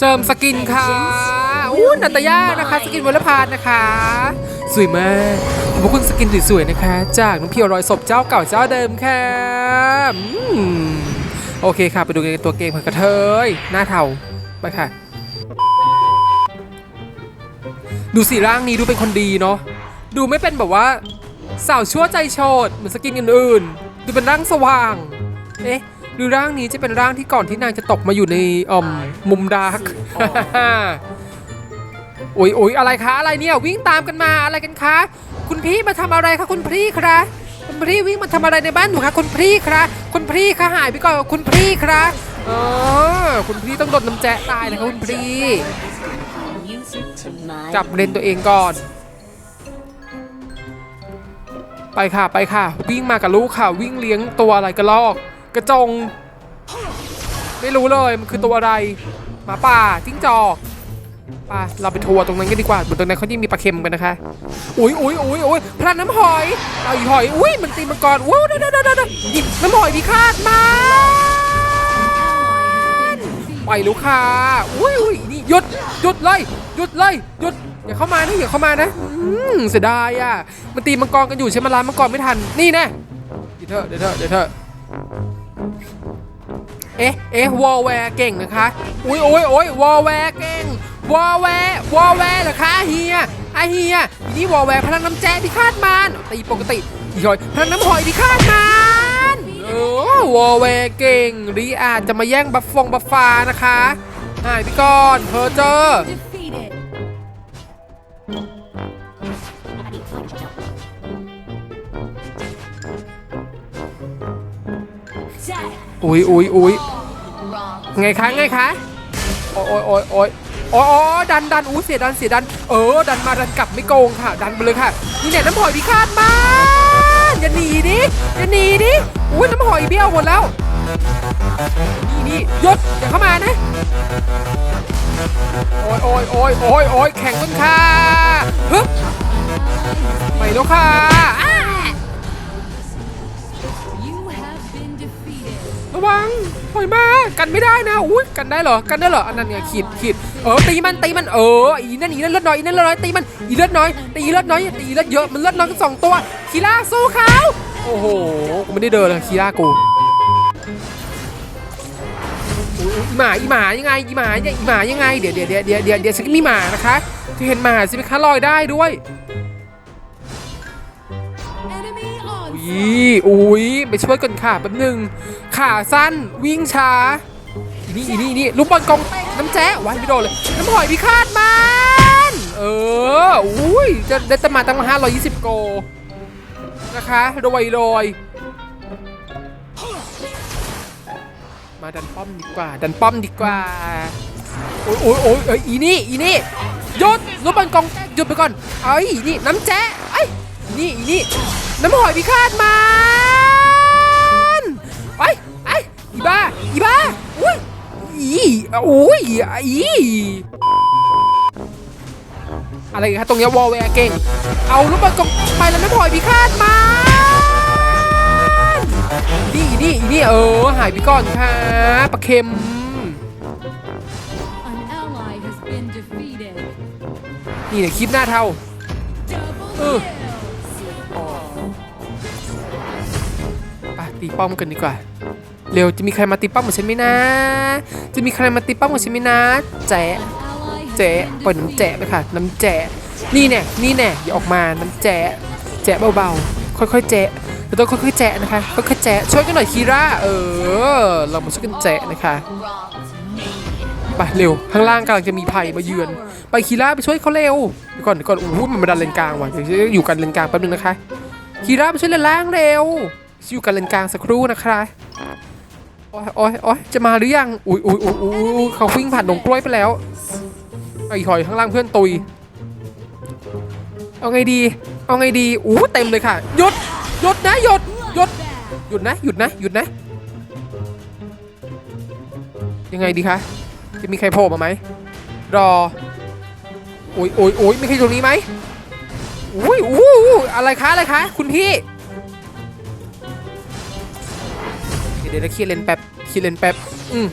เจิมสกินค่ะอู้นัตยานะคะ สกินวรพานนะคะ สวยมากขอบพระคุณสกินสวยๆนะคะ จากน้องพี่รอยศพเจ้าเก่าเจ้าเดิมค่ะโอเคค่ะ ไปดูกันตัวเกมกันกระเทยหน้าเทาไปค่ะ ดูสีร่างนี้ดูเป็นคนดีเนาะดูไม่เป็นแบบว่าสาวชั่วใจโฉดเหมือนสกินอื่นๆดูเป็นร่างสว่าง เอ๊ะ ดูร่างนี้จะเป็นร่างที่ก่อนที่นางจะตกมาอยู่ในอ่อมมุมดาร์กโอ้ยโอ้ยอะไรคะอะไรเนี่ยวิ่งตามกันมาอะไรกันคะคุณพี่มาทำอะไรคะคุณพี่คะคุณพี่วิ่งมาทำอะไรในบ้านหนูคะคุณพี่คะคุณพี่คะหายไปก่อนคุณพี่คะอ๋อคุณพี่ต้องโดนน้ำแจะตายเลยคะคุณพี่จับเลนตัวเองก่อน ไปค่ะไปค่ะ วิ่งมากับลูกค่ะ วิ่งเลี้ยงตัวอะไรกระลอก กระจง ไม่รู้เลยมันคือตัวอะไรหมาป่าจิ้งจอกป่ะเราไปทัวร์ตรงนั้นกันดีกว่าบนตรงนั้นเขายิ่งมีปลาเค็มกันนะคะอุ้ยอุ้ยอุ้ยอุ้ยพระน้ำหอยเอาหอยอุ้ยมันตีมังกรว้าวเด้อเด้อเด้อหยิบน้ำหอยพิฆาตมาไปลูกค่ะอุ้ยอุ้ยนี่หยุดหยุดเลยหยุดเลยหยุดอย่าเข้ามานะอย่าเข้ามานะอืมเสียดายอะมันตีมังกรกันอยู่ใช่ไหมล่ะมังกรไม่ทันนี่แน่เดี๋ยวเถอะเดี๋ยวเถอะเดี๋ยวเถอะ เอ๊ะ เอ๊ะ วอลแวร์เก่งนะคะ อุ้ยโอ้ยโอ้ยวอลแวร์เก่ง วอลแวร์วอลแวร์เหรอคะเฮียไอเฮียนี่วอลแวร์พลังน้ำแจ๊พิฆาตมารตีปกติอีหอยพลังน้ำหอยพิฆาตมารโอ้วอลแวร์เก่งรีอาจจะมาแย่งบัฟฟงบัฟฟ้านะคะหายไปก่อนเพอร์เจอ Defeated. อุ้ยอุ้ยอุ้ยไงคะไงคะโอ้ยโอ้ยโอ้ยโอ้ยโอ้ยดันดันอู้เสียดันเสียดัน เออ ดันมาดันกลับไม่โกงค่ะ ดันไปเลยค่ะ นี่เนี่ยน้ำหอยพิฆาตมาอย่าหนีดิอย่าหนีดิอุ้ยน้ำหอยเบี้ยวหมดแล้ว นี่นี่ยุดอย่าเข้ามานะโอ้ยโอ้ยโอ้ยโอ้ยโอ้ยแข่งกันค่ะฮึบไปแล้วค่ะ วังถอยมากันไม่ได้นะอุ้ยกันได้เหรอกันได้เหรออันนั้นไงขีดขีดเออตีมันตีมันเอออีนั่นอีนั่นเลือดน้อยอีนั่นเลือดน้อยตีมันอีเลือดน้อยตีเลือดน้อยตีเลือดเยอะมันเลือดน้อยกันสองตัวคีล่าสู้เขาโอ้โหกูไม่ได้เดินเลยคีล่ากูอีหมาอีหมายังไงอีหมาเนี่ยอีหมายังไงเดี๋ยวเดี๋ยวเดี๋ยวเดี๋ยวเดี๋ยวฉันก็มีหมานะคะเธอเห็นหมาสิไหมคะลอยได้ด้วย อุ้ย onslaught. อุ้ยไปช่วยกันค่ะแป๊บหนึงขาสั้นวิ่งช้าอีนี่อีนี่อีนี่ลูกบอลกองน้ำแจ๊วันไม่โดนเลย น้ำหอยพิฆาตมันเอออุ้ยจะได้ตมาตั้ง520โกนะคะโรยโรยมาดันป้อมดีกว่า ดันป้อมดีกว่า โอ้ยโอ้ยโอ้ยเอ้ยอีนี่อีนี่หยุดลูกบอลกองหยุดไปก่อนเอ้ยอีนี่น้ำแจ๊ไอ้ยอีนี่อีนี่ น้ำหอยพิฆาตมันไปไปอีบ้าอีบ้าอุ้ยอีอุ้ยอีอะไรกันคะตรงเนี้ยวอลแวร์เก่ง เอาลูกบอลกงไปแล้วน้ำพลอยพิฆาตมานี่นี่นี่เออหายไปก่อนค่ะปลาเค็ม An ally has been defeated. นี่เนี่ยคลิปหน้าเท่า Double Ugh. kill. ตีป้อมกันดีกว่า เร็วจะมีใครมาตีป้อมกับฉันไหมนะ จะมีใครมาตีป้อมกับฉันไหมนะ แจ๊แจ๊ปล่อยน้ำแจ๊ะ defeated. ไปค่ะ น้ำแจ๊ะนี่แน่นี่แน่อย่าออกมาน้ำแจ๊ะแจ๊ะเบาๆค่อยๆแจ๊เราต้องค่อยๆแจ๊ะนะคะค่อยๆแจ๊ะช่วยกันหน่อยคีร่าเออ เรามาช่วยกันแจ๊ะนะคะไปเร็วข้างล่างกำลังจะมีภัยมาเยือน ไปคีร่าไปช่วยเขาเร็วก่อนก่อนโอ้โหมันมาดันเลนกลางว่ะเดี๋ยวอยู่กันเลนกลางแป๊บนึงนะคะคีร่าไปช่วยเลนล่างเร็ว อยู่กันเลนกลางสักครู่นะคะโอ้ยโอ้ยโอ้ยจะมาหรือยัง อุ้ยอุ้ยอุ้ยอุ้ยอุ๊ยเขาวิ่งผ่านดงกล้วยไปแล้ว ไอ้หอยข้างล่างเพื่อนตุย เอาไงดี เอาไงดี อู้เต็มเลยค่ะ หยุด หยุดนะ หยุด หยุด หยุดนะ หยุดนะ หยุดนะ ยังไงดีคะ จะมีใครโผล่มาไหม รอโอ้ยโอ้ยโอ้ยมีใครอยู่ตรงนี้ไหมอุ้ยอู้อู้อะไรคะ อะไรคะ คุณพี่ ดี๋ยวเดี๋ยวเคลียร์เลนแป๊บคีเลนแป๊บอืม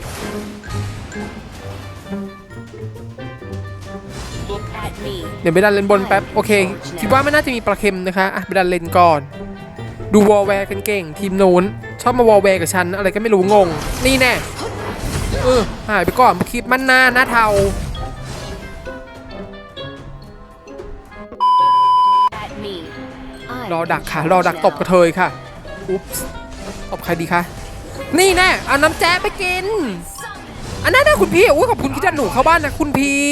Look at me. เดี๋ยวไปดันเลนบนแป๊บโอเค คิดว่าไม่น่าจะมีปลาเค็มนะคะอะไปดันเลนก่อน ดูวอลแวร์กันเก่ง ทีมนู้น ชอบมาวอลแวร์กับฉัน อะไรก็ไม่รู้งง นี่แน่เออหายไปก่อนคลิปมันหน้าหน้าเทา At me. รอดักค่ะ รอดักตบกระเทยค่ะอุ๊บตบใครดีคะ นี่แน่เอาน้ำแจ๊ไปกิน อันนั้นนะคุณพี่อุ้ยขอบคุณที่ดันหนูเข้าบ้านนะคุณพี่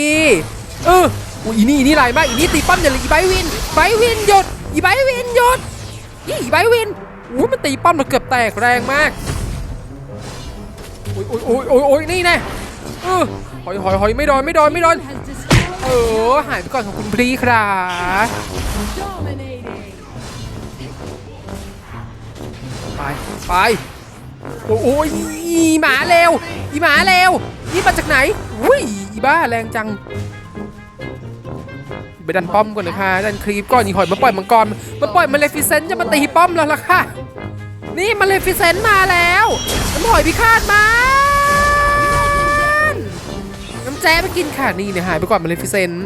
เอออุ้ยอีนี่อีนี่ไรมากอีนี่ตีปั้มอย่าเลยอีไบวินไบวินหยุดอีไบวินหยุดอีอีไบวินอุ้ยมันตีปั้มเราเกือบแตกแรงมากโอ้ยโอ้ยโอ้ยอุ้ยอุ้ยนี่แน่เออหอยหอยหอยไม่โดนไม่โดนไม่ดน Has destroyed เออหายไปก่อนของคุณพี่ครับไปไป โอ้โยอีหมาเร็ว อีหมาเร็วนี่มาจากไหนอุ้ยอีบ้าแรงจัง ไปดันป้อมก่อนนะคะดันครีปก่อนอีหอยมาปล่อยมังกรมาปล่อยมาเลฟิเซนต์จะมาตีป้อมแล้วล่ะค่ะ นี่มาเลฟิเซนต์มาแล้วน้ำหอยพิฆาตมาน้ำแจ๊ไปกินค่ะนี่เนี่ยหายไปก่อนมาเลฟิเซนต์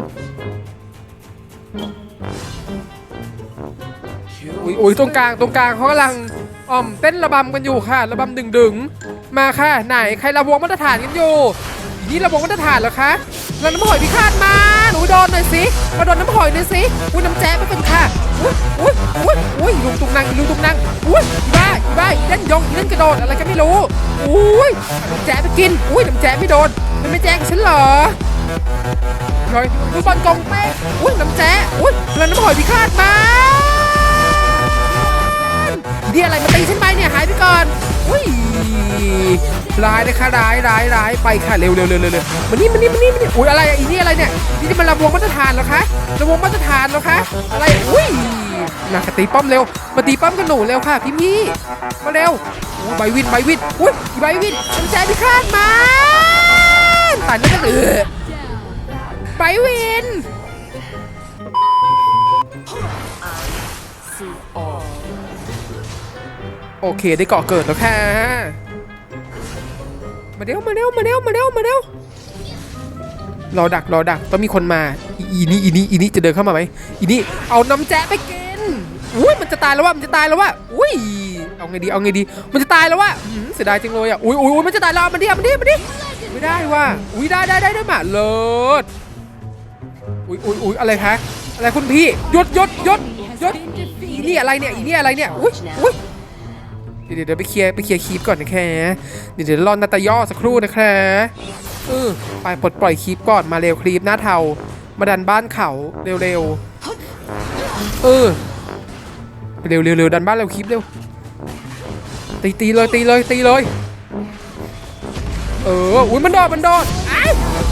อุ้ยตรงกลางตรงกลางเขากำลัง อ่อมเต้นระบำกันอยู่ค่ะ ระบำดึงดึงๆมาค่ะ ไหนใครระวงมาตรฐานกันอยู่ นี่ระวงมาตรฐานเหรอคะแล้วน้ำหอยพิฆาตมาหนูโดนหน่อยสิมาโดนน้ำหอยหน่อยสิอุ้ยน้ำแจ๊ไม่เป็นค่ะอุ้ยอุ้ยอุ้ยอุ้ยลุงตุงนางลุงตุงนางอุ้ยบ้าบ้าเล่นยอีเล่นกระโดดอะไรก็ไม่รู้อุ้ยน้ำแจ๊ไปกินอุ้ยน้ำแจ๊ไม่โดนมันไม่แจ้งฉันเหรอหอยดูบอลกองเต้อุ้ยน้ำแจ๊อุ้ยแล้วน้ำหอยพิฆาตมา นี่อะไรมาตีฉันไปเนี่ยหายไปก่อนอุ้ยร้ายนะคะร้ายร้ายร้ายไปค่ะเร็วเร็วเร็วเร็วเร็วมานี่มานี่มานี่มานี่อุ้ยอะไรอะอีนี่อะไรเนี่ยนี่จะมาระวงมาตรฐานเหรอคะระวงมาตรฐานเหรอคะอะไรอุ้ยมาค่ะตีป้อมเร็วมาตีป้อมกันหนูเร็วค่ะพี่พี่มาเร็วอุ้ยใบวินใบวินอุ้ยใบวินมันใจพิฆาตมาตายแล้วก็เออใบวิน See all. โอเคได้เกาะเกิดแล้วค่ะ มาเร็วมาเร็วมาเร็วมาเร็วมาเร็วรอดักรอดักต้องมีคนมา อีนี่อีนี่อีนี่จะเดินเข้ามาไหมอีนี่เอาน้ำแจ๊ไปกินอุ้ยมันจะตายแล้วว่ะมันจะตายแล้วว่ะอุ้ยเอาไงดีเอาไงดี มันจะตายแล้วว่ะเสียดายจังเลยอะอุ้ยอุ้ยมันจะตายแล้วเอมันดิมันดิมันดิไม่ได้ว่ะอุ้ยได้ได้ได้ได้มาเลิศอุ้ยอุ้ยอุ้ยอะไรคะอะไรคุณพี่ยุดยุดยุดยุดอีนี่อะไรเนี่ยอีนี่อะไรเนี่ยอุ้ยอุ้ย เดี๋ยวเดี๋ยวไปเคลียร์ไปเคลียร์คีปก่อนนะคะเดี๋ยวเดี๋ยวรอนาตาย่อสักครู่นะคะเออไปปลดปล่อยคีปก่อนมาเร็วคลีปหน้าเทามาดันบ้านเขาเร็วๆเออเร็วเร็วเร็วดันบ้านเร็วคีปเร็วตีตีเลยตีเลยตีเลยเอออุ้ยมันโดดมันโดดไอ้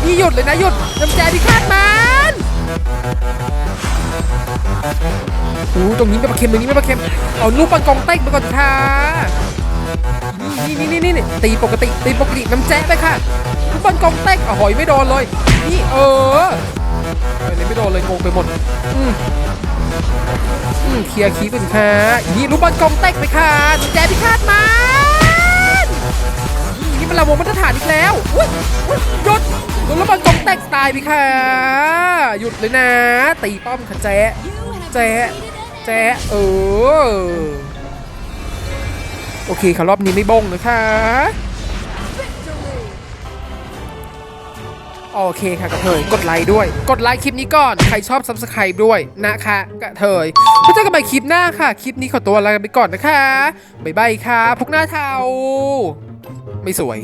นี่หยุดเลยนะหยุดน้ำใจพิฆาตมัน อู้ตรงนี้ไม่ปลาเค็มตรงนี้ไม่ปลาเค็ม เอาลูกปังกองเต็กไปก่อนค่ะนี่นี่นี่นี่นี่ตีปกติตีปกติน้ำแจ๊ะไปค่ะลูกปังกองเต็กอะหอยไม่โดนเลย นี่เอออะไรไม่โดนเลยงงไปหมด อืมอืมเคลียร์คีก่อนค่ะนี่ลูกบอลกองเต็กไปค่ะน้ำแจ๊ะพิฆาตมัน นี่มันระวงมาตรฐานอีกแล้วอุ้ยอุ้ยหยุดโดนระเบิดกองแตกตายไปค่ะ หยุดเลยนะ ตีป้อมค่ะแจ๊ะแจ๊ะแจ๊ะเออ โอเคค่ะรอบนี้ไม่บงนะคะโอเคค่ะกระเทยกดไลค์ด้วย กดไลค์คลิปนี้ก่อน ใครชอบ subscribe ด้วยนะคะกระเทยพบเจอกันใหม่คลิปหน้าค่ะ คลิปนี้ขอตัวลาไปก่อนนะคะ บ๊ายบายค่ะพวกหน้าเทา ไม่สวย